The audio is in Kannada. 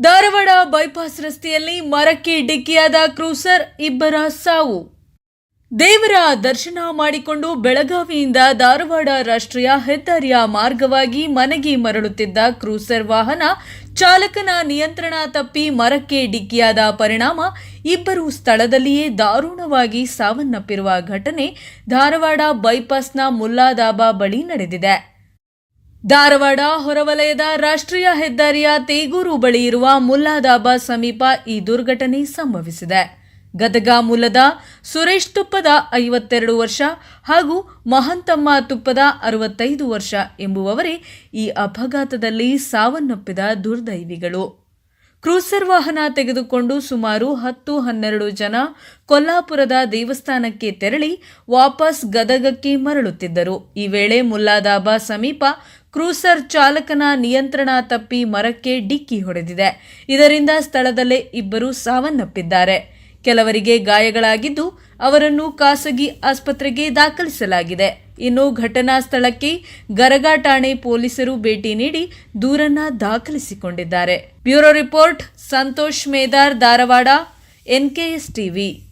ಧಾರವಾಡ ಬೈಪಾಸ್ ರಸ್ತೆಯಲ್ಲಿ ಮರಕ್ಕೆ ಡಿಕ್ಕಿಯಾದ ಕ್ರೂಸರ್ ಇಬ್ಬರ ಸಾವು. ದೇವರ ದರ್ಶನ ಮಾಡಿಕೊಂಡು ಬೆಳಗಾವಿಯಿಂದ ಧಾರವಾಡ ರಾಷ್ಟ್ರೀಯ ಹೆದ್ದಾರಿಯ ಮಾರ್ಗವಾಗಿ ಮನೆಗೆ ಮರಳುತ್ತಿದ್ದ ಕ್ರೂಸರ್ ವಾಹನ ಚಾಲಕನ ನಿಯಂತ್ರಣ ತಪ್ಪಿ ಮರಕ್ಕೆ ಡಿಕ್ಕಿಯಾದ ಪರಿಣಾಮ ಇಬ್ಬರು ಸ್ಥಳದಲ್ಲಿಯೇ ದಾರುಣವಾಗಿ ಸಾವನ್ನಪ್ಪಿರುವ ಘಟನೆ ಧಾರವಾಡ ಬೈಪಾಸ್ನ ಮುಲ್ಲಾದಾಬಾ ಬಳಿ ನಡೆದಿದೆ. ಧಾರವಾಡ ಹೊರವಲಯದ ರಾಷ್ಟ್ರೀಯ ಹೆದ್ದಾರಿಯ ತೇಗೂರು ಬಳಿ ಇರುವ ಮುಲ್ಲಾದಾಬಾ ಸಮೀಪ ಈ ದುರ್ಘಟನೆ ಸಂಭವಿಸಿದೆ. ಗದಗ ಮೂಲದ ಸುರೇಶ್ ತುಪ್ಪದ ಐವತ್ತೆರಡು ವರ್ಷ ಹಾಗೂ ಮಹಂತಮ್ಮ ತುಪ್ಪದ ಅರವತ್ತೈದು ವರ್ಷ ಎಂಬುವವರೇ ಈ ಅಪಘಾತದಲ್ಲಿ ಸಾವನ್ನಪ್ಪಿದ ದುರ್ದೈವಿಗಳು. ಕ್ರೂಸರ್ ವಾಹನ ತೆಗೆದುಕೊಂಡು ಸುಮಾರು ಹತ್ತು ಹನ್ನೆರಡು ಜನ ಕೊಲ್ಲಾಪುರದ ದೇವಸ್ಥಾನಕ್ಕೆ ತೆರಳಿ ವಾಪಸ್ ಗದಗಕ್ಕೆ ಮರಳುತ್ತಿದ್ದರು. ಈ ವೇಳೆ ಮುಲ್ಲಾದಾಬಾ ಸಮೀಪ ಕ್ರೂಸರ್ ಚಾಲಕನ ನಿಯಂತ್ರಣ ತಪ್ಪಿ ಮರಕ್ಕೆ ಡಿಕ್ಕಿ ಹೊಡೆದಿದೆ. ಇದರಿಂದ ಸ್ಥಳದಲ್ಲೇ ಇಬ್ಬರು ಸಾವನ್ನಪ್ಪಿದ್ದಾರೆ. ಕೆಲವರಿಗೆ ಗಾಯಗಳಾಗಿದ್ದು ಅವರನ್ನು ಖಾಸಗಿ ಆಸ್ಪತ್ರೆಗೆ ದಾಖಲಿಸಲಾಗಿದೆ. ಇನ್ನು ಘಟನಾ ಸ್ಥಳಕ್ಕೆ ಗರಗ ಠಾಣೆ ಪೊಲೀಸರು ಭೇಟಿ ನೀಡಿ ದೂರನ್ನ ದಾಖಲಿಸಿಕೊಂಡಿದ್ದಾರೆ. Bureau report, Santosh Medar, Dharwad, NKS TV.